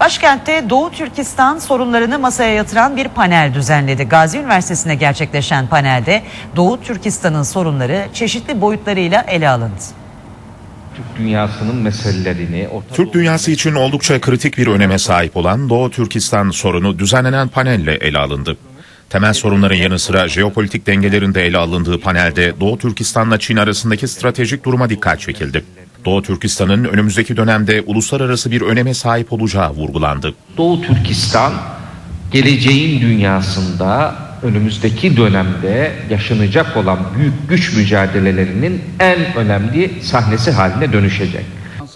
Başkentte Doğu Türkistan sorunlarını masaya yatıran bir panel düzenledi. Gazi Üniversitesi'nde gerçekleşen panelde Doğu Türkistan'ın sorunları çeşitli boyutlarıyla ele alındı. Türk dünyasının meselelerini, Orta Türk dünyası için oldukça kritik bir öneme sahip olan Doğu Türkistan sorunu düzenlenen panelle ele alındı. Temel sorunların yanı sıra jeopolitik dengelerin de ele alındığı panelde Doğu Türkistan'la Çin arasındaki stratejik duruma dikkat çekildi. Doğu Türkistan'ın önümüzdeki dönemde uluslararası bir öneme sahip olacağı vurgulandı. Doğu Türkistan geleceğin dünyasında önümüzdeki dönemde yaşanacak olan büyük güç mücadelelerinin en önemli sahnesi haline dönüşecek.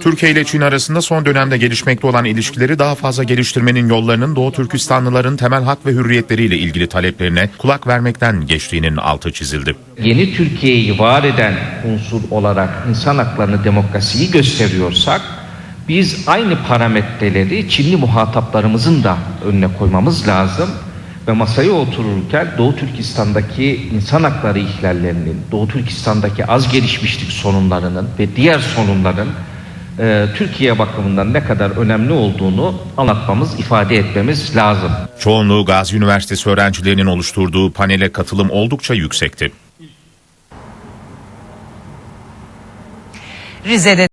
Türkiye ile Çin arasında son dönemde gelişmekte olan ilişkileri daha fazla geliştirmenin yollarının Doğu Türkistanlıların temel hak ve hürriyetleriyle ilgili taleplerine kulak vermekten geçtiğinin altı çizildi. Yeni Türkiye'yi var eden unsur olarak insan haklarını, demokrasiyi gösteriyorsak biz aynı parametreleri Çinli muhataplarımızın da önüne koymamız lazım ve masaya otururken Doğu Türkistan'daki insan hakları ihlallerinin, Doğu Türkistan'daki az gelişmişlik sorunlarının ve diğer sorunların e, Türkiye bakımından ne kadar önemli olduğunu anlatmamız, ifade etmemiz lazım. Çoğunluğu Gazi Üniversitesi öğrencilerinin oluşturduğu panele katılım oldukça yüksekti. Rize'de